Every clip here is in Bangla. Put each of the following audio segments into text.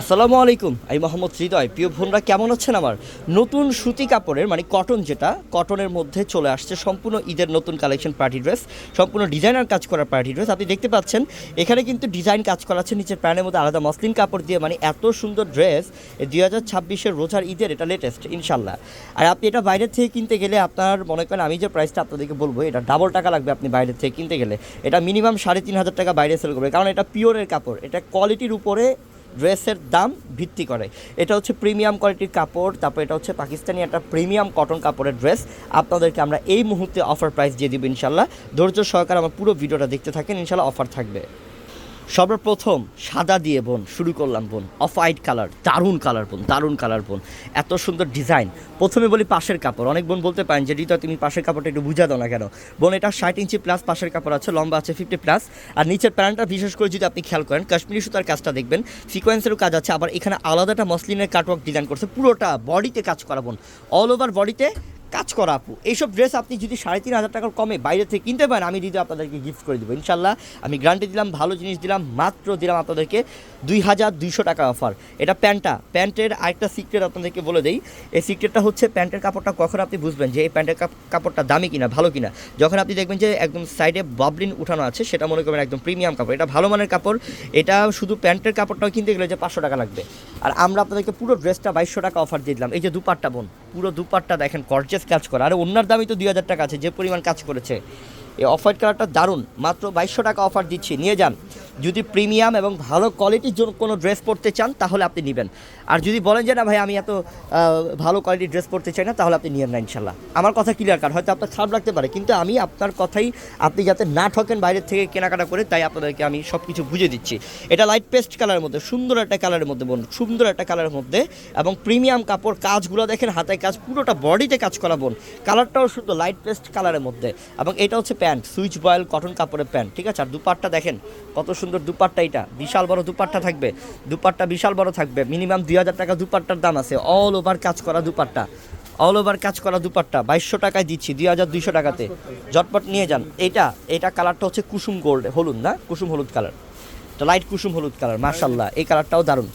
আসসালামু আলাইকুম। আমি মোহাম্মদ হৃদয়। প্রিয় বোনরা, কেমন আছেন আমার? নতুন সুতি কাপড়ের মানে কটন যেটা, কটনের মধ্যে চলে আসছে সম্পূর্ণ ঈদের নতুন কালেকশন পার্টি ড্রেস সম্পূর্ণ ডিজাইনার কাজ করা পার্টি ড্রেস আপনি দেখতে পাচ্ছেন, এখানে কিন্তু ডিজাইন কাজ করা আছে, নিচের প্যানের মধ্যে আলাদা মসলিন কাপড় দিয়ে মানে এত সুন্দর ড্রেস দুই হাজার ছাব্বিশের রোজার ঈদের এটা লেটেস্ট ইনশাল্লাহ। আর আপনি এটা বাইরের থেকে কিনতে গেলে আপনার, মনে করেন আমি যে প্রাইসটা আপনাদেরকে বলব, এটা ডাবল টাকা লাগবে আপনি বাইরের থেকে কিনতে গেলে। এটা মিনিমাম সাড়ে তিন হাজার টাকা বাইরে সেল করবে, কারণ এটা পিওরের কাপড়, এটা কোয়ালিটির উপরে ড্রেসের দাম ভিত্তি করে। এটা হচ্ছে প্রিমিয়াম কোয়ালিটির কাপড়, তারপর এটা হচ্ছে পাকিস্তানি একটা প্রিমিয়াম কটন কাপড়ের ড্রেস। আপনাদেরকে আমরা এই মুহূর্তে অফার প্রাইস দিয়ে দিব ইনশাল্লাহ ধৈর্য সহকারে আমার পুরো ভিডিওটা দেখতে থাকেন ইনশাল্লাহ অফার থাকবে। সর্বপ্রথম সাদা দিয়ে বোন, শুরু করলাম বোন। অফ হোয়াইট কালার দারুণ কালার বোন, দারুণ কালার বোন। এত সুন্দর ডিজাইন প্রথমে বলি পাশের কাপড়। অনেক বোন বলতে পারেন যে, রিতা, তুমি পাশের কাপড়টা একটু বুঝা দাও না কেন? বোন, এটা ষাট ইঞ্চি প্লাস পাশের কাপড় আছে, লম্বা আছে ফিফটি প্লাস আর নিচের প্যান্টটা বিশেষ করে যদি আপনি খেয়াল করেন, কাশ্মীরি সুতার কাজটা দেখবেন সিকোয়েন্সেরও কাজ আছে। আবার এখানে আলাদাটা মসলিনের কাটওয়ার্ক ডিজাইন করছে। পুরোটা বডিতে কাজ করা বোন। অল ওভার বডিতে কাজ করা, আপু। এইসব ড্রেস আপনি যদি সাড়ে তিন হাজার টাকার কমে বাইরে থেকে কিনতে পারেন, আমি দিদি আপনাদেরকে গিফট করে দেবো, ইনশাল্লাহ। আমি গ্যারান্টি দিলাম, ভালো জিনিস দিলাম, মাত্র দিলাম আপনাদেরকে দুই হাজার দুইশো টাকা অফার এটা প্যান্টটা, প্যান্টের আরেকটা সিক্রেট আপনাদেরকে বলে দিই। এই সিক্রেটটা হচ্ছে প্যান্টের কাপড়টা কখন আপনি বুঝবেন যে এই প্যান্টের কাপড়টা দামি কিনা, ভালো কিনা? যখন আপনি দেখবেন যে একদম সাইডে বাবলিন উঠানো আছে, সেটা মনে করবেন একদম প্রিমিয়াম কাপড়। এটা ভালো মানের কাপড়, এটা শুধু প্যান্টের কাপড়টাও কিনতে গেলে যে পাঁচশো টাকা লাগবে। আর আমরা আপনাদেরকে পুরো ড্রেসটা বাইশশো টাকা অফার দিয়ে দিলাম। এই যে দুপাট্টা, বোন, পুরো দুপাট্টা দেখেন গর্জেস কাজ করা। আর অন্যার দামই তো দুই হাজার টাকা আছে, যে পরিমাণ কাজ করেছে। এই অফ হোয়াইট কালারটা দারুণ। মাত্র বাইশশো টাকা অফার দিচ্ছি। নিয়ে যান। যদি প্রিমিয়াম এবং ভালো কোয়ালিটির জন্য কোনো ড্রেস পরতে চান, তাহলে আপনি নেবেন। আর যদি বলেন যে, না ভাই, আমি এত ভালো কোয়ালিটির ড্রেস পরতে চাই না, তাহলে আপনি নিয়েন না, ইনশাল্লাহ। আমার কথা ক্লিয়ার কার হয়তো আপনার খারাপ লাগতে পারে, কিন্তু আমি আপনার কথাই, আপনি যাতে না ঠকেন বাইরের থেকে কেনাকাটা করে, তাই আপনাদেরকে আমি সব কিছু বুঝে দিচ্ছি। এটা লাইট পেস্ট কালারের মধ্যে, সুন্দর একটা কালারের মধ্যে বোন সুন্দর একটা কালারের মধ্যে, এবং প্রিমিয়াম কাপড় কাজগুলো দেখেন, হাতে কাজ, পুরোটা বডিতে কাজ করা, বোন। কালারটাও সুন্দর লাইট পেস্ট কালারের মধ্যে, এবং এটা হচ্ছে প্যান্ট সুইচ বয়েল কটন কাপড়ের প্যান্ট ঠিক আছে? আর দুপাট্টা দেখেন, কত সুন্দর দুপাট্টা এটা। বিশাল বড় দুপাট্টা থাকবে। দুপাট্টা বিশাল বড় থাকবে। মিনিমাম দুই হাজার টাকা দুপাট্টার দাম আছে। অল ওভার কাজ করা দুপাট্টা। অল ওভার কাজ করা দুপাট্টা। বাইশশো টাকায় দিচ্ছি, দুই হাজার দুইশো টাকাতে। ঝটপট নিয়ে যান। এটা এটা কালারটা হচ্ছে কুসুম গোল্ড হলুদ না? কুসুম হলুদ কালার। তো লাইট কুসুম হলুদ কালার মার্শাল্লাহ এই কালারটাও দারুণ।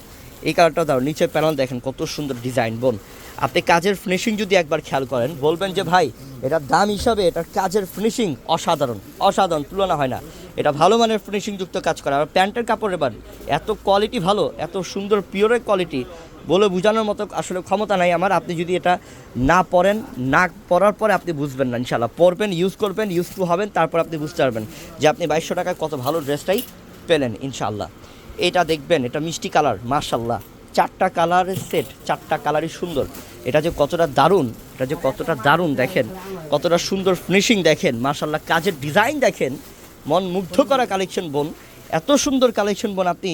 এই কালারটাও দারুণ। নিচের প্যানেল দেখেন কত সুন্দর ডিজাইন বোন। আপনি কাজের ফিনিশিং যদি একবার খেয়াল করেন, বলবেন যে, ভাই এটার দাম হিসাবে এটার কাজের ফিনিশিং অসাধারণ অসাধারণ, তুলনা হয় না। এটা ভালো মানের ফিনিশিং যুক্ত কাজ করা। আর প্যান্টের কাপড় এবার, এত কোয়ালিটি ভালো, এত সুন্দর পিওরের কোয়ালিটি বলে বোঝানোর মতো আসলে ক্ষমতা নাই আমার। আপনি যদি এটা না পরেন, না পরার পরে আপনি বুঝবেন না ইনশাল্লাহ পরবেন ইউজ করবেন ইউজ টু হবেন, তারপর আপনি বুঝতে পারবেন যে, আপনি বাইশশো টাকায় কত ভালো ড্রেসটাই পেলেন ইনশাল্লাহ এটা দেখবেন, এটা মিষ্টি কালার মার্শাল্লাহ চারটা কালারের সেট চারটা কালারই সুন্দর। এটা যে কতটা দারুণ, এটা যে কতটা দারুণ দেখেন, কতটা সুন্দর ফিনিশিং দেখেন মার্শাল্লাহ কাজের ডিজাইন দেখেন, মন মুগ্ধ করা কালেকশন বোন, এত সুন্দর কালেকশন বোন আপনি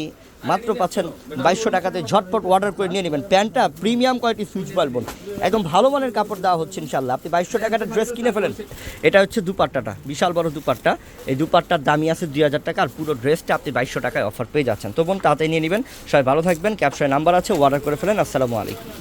মাত্র পাচ্ছেন বাইশশো টাকাতে। ঝটপট অর্ডার করে নিয়ে নেবেন। প্যান্টটা প্রিমিয়াম কোয়ালিটি সুইচ বলবেন। একদম ভালো মানের কাপড় দেওয়া হচ্ছে ইনশাল্লাহ আপনি বাইশশো টাকাটা ড্রেস কিনে ফেলেন। এটা হচ্ছে দুপাট্টাটা। বিশাল বড় দুপাট্টা। এই দুপাট্টার দামি আছে দুই হাজার টাকা। আর পুরো ড্রেসটা আপনি বাইশশো টাকায় অফার পেয়ে যাচ্ছেন। তো বোন তাতে নিয়ে নেবেন। সবাই ভালো থাকবেন। ক্যাপশায় নাম্বার আছে অর্ডার করে ফেলেন। আসসালামু আলাইকুম।